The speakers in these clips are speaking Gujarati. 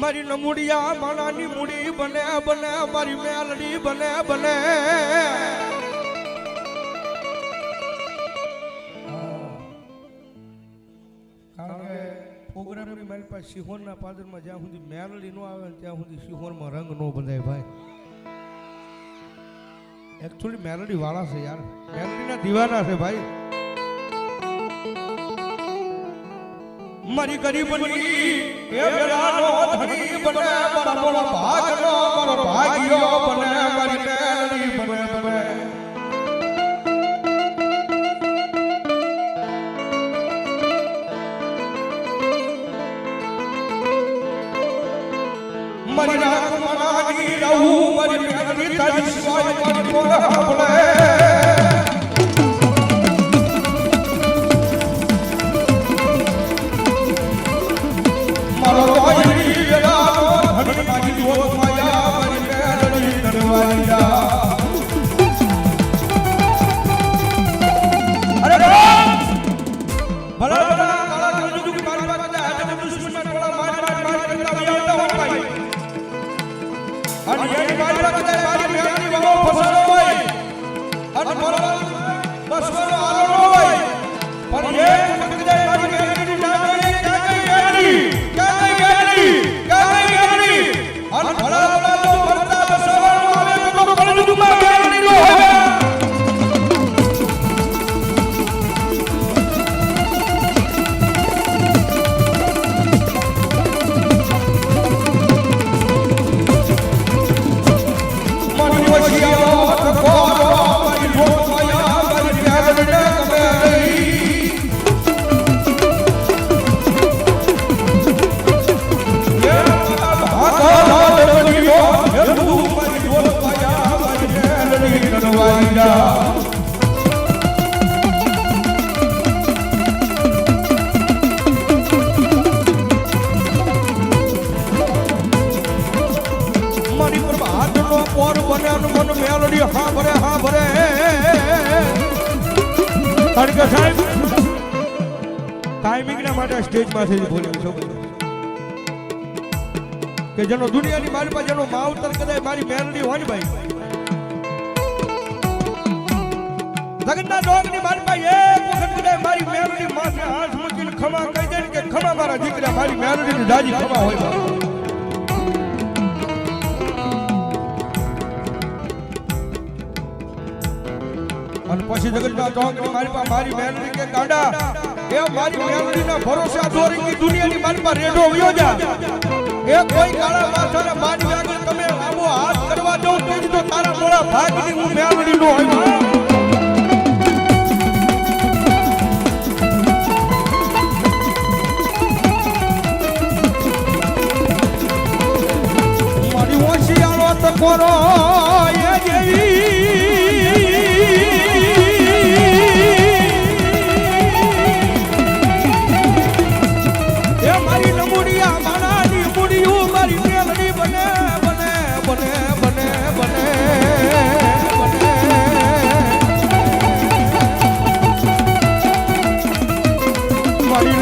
મારી નમુડિયા માણાની મૂડી બને બને મારી મેલડી બને બને. કારણ કે પ્રોગ્રામની મારી પાસે સિંહોરના પાદરમાં જ્યાં સુધી મેલડી ન આવે ત્યાં સુધી સિંહોરમાં રંગ ન બધાય ભાઈ. એકચ્યુઅલી મેલડી વાળા છે યાર. મેલડીના દીવાના છે ભાઈ. મારી ગરીબની બને મારો ભાગનો મારો ભાગ્યો બને મારી બને બને. મારી રાખ રહું, મારી મેલડી તારી સિવાય મારી કોણ સાંભળે અને એ મારી પોર બને મન મેલડી, હા ભરે હા ભરે. કારણ સાહેબ. ટાઈમિંગ ના માટે સ્ટેજમાંથી બોલ્યો છો. કે જેનો દુનિયાની મારી પાસે જેનો માવતર કદાચ મારી મેલડી હોય ને ભાઈ. જગતના ડોગની મારી પાસે એક વખત મારી મેલડી માથે હાથ મૂકીને ખમા કહી દે કે ખમા મારા દીકરા, મારી મેલડીની દાદી ખમા હોય. અને પછી જગતના ચોકની મારી પાસે મારી મેલડી કે ગાંડા એ મારી મેલડીના ભરોસે દોરીની દુનિયાની મારી પા રેડો વયો જા. એ કોઈ કાળા માથાને મારી આગળ તમે આવો હાથ કરવા દો તો તો તારા મોળા ભાગની હું ઓછી આલો તો કોરો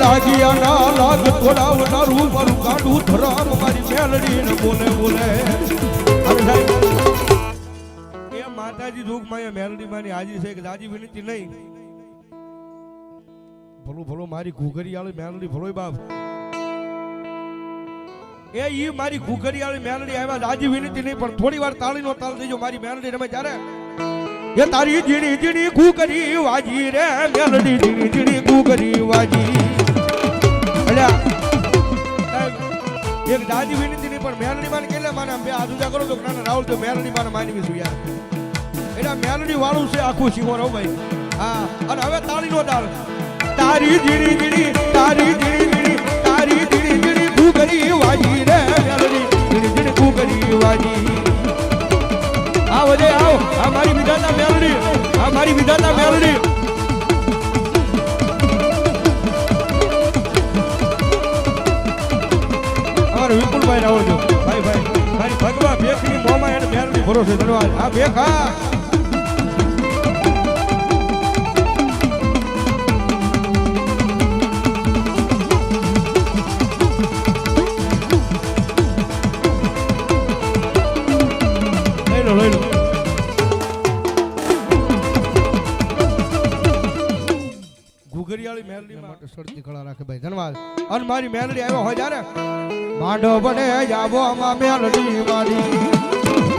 લાગિયા ના લાગ તોડાવનારું મારું કાઢું ધરામ મારી મેલડી ને બોલે. બોલે એ માતાજી દુઃખમાં મેલડી માની હાજી છે કે દાજી વિનંતી નહીં. ભલું, ભલો, મારી ઘૂઘરી વાળી મેલડી, ભલોય બાપ. એ ઈ મારી ઘૂઘરી વાળી મેલડી આવ્યા, દાજી વિનંતી નહીં, પણ થોડી વાર તાળીનો તાળ દેજો, મારી મેલડી રમે ત્યારે. એ તારી ઝીણી ઝીણી ઘૂઘરી વાજી રે, મેલડી ઝીણી ઝીણી ઘુઘરી વાજી. એક દાદી વિનંતી નહીં પણ મેલડી માને કેટલા માને? બે હાથ કરો, તો નાના રાહુલ તો મેલડી માને માનવી છું યાર. એટલે મેલડી વાળું છે આખું શિવર, હો ભાઈ. હા, અને હવે તાળી નો દાળ. તારી ધીડી જીણી તારી ધીરી જીણી તારી જીણી જીણી ઘૂઘરી વાજી રે મેલડી. જીણી જીણી ઘૂઘરી વાજી. આવો આવ આવો. આ મારી વિધાતા મેલડી. આ મારી વિધાતા મેલડી. ભરોસે દરવાજ. આ બે ખા ઘડિયાળી મેલડી માટે સડતી કળા રાખે ભાઈ ધનવાદ. અને મારી મેલડી આવ્યો હોય ત્યારે. માંડો બને જાવો આમાં મેલડી મારી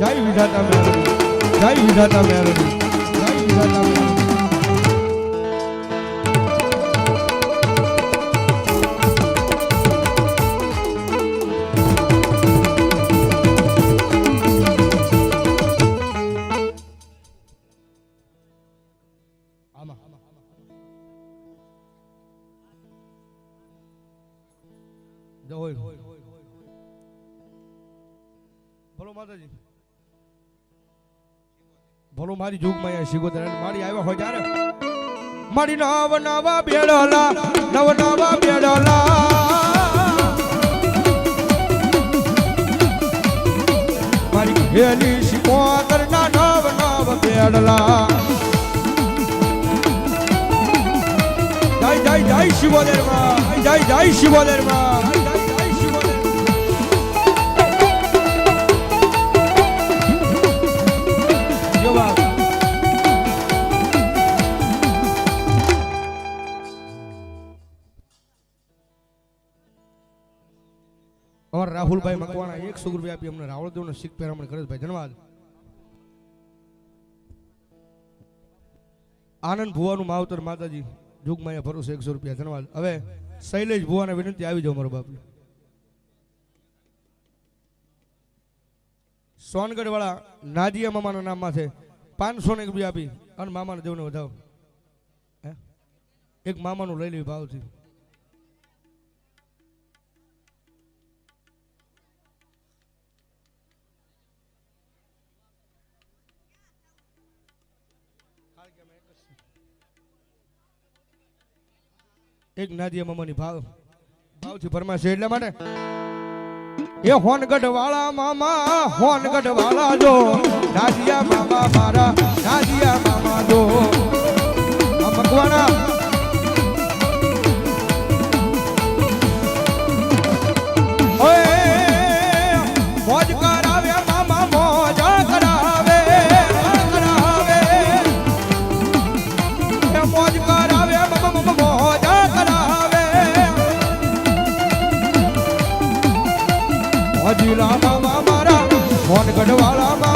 જય વિધાતા મેલડી જય વિધાતા મેલડી જો હોય. બોલો માતાજી. બોલો મારી જોગમાં માં શિગોતર મારી આવ્યા હોય ત્યારે. મારી નવ નવા બેડોલા નવ નવા બેડોલા. મારી ઘેલી શિકોતર ના નવ નવ બેડલા. જય જય જય શિવોદરમાં જય જય શિવોદરમાં અમારા રાહુલભાઈ મકવાણા એકસો રૂપિયા આપી અમને રાવળ દેવનો શીખ પહેરામણ કરે ભાઈ, ધન્યવાદ. આનંદ ભુવાનું માવતર માતાજી જુગમાં ભરોસે એકસો રૂપિયા. ધન્યવાદ. હવે શૈલેષ ભુવાને વિનંતી, આવી જાઓ મારો બાપ સોનગઢ વાળા નાદિયા મામાના નામમાં છે. પાંચસો ને રૂપિયા આપી અને મામાને દેવને વધાવો. એક મામાનું લઈ લેવી ભાવથી. એક નાદિયા મામાની ભાવ ભાવથી ફરમાશે એટલા માટે. એ હોનગઢ વાળા મામા હોનગઢ વાળા જો. નાદિયા મામા મારા, નાદિયા મામા જો. મકવાણા મોજીલા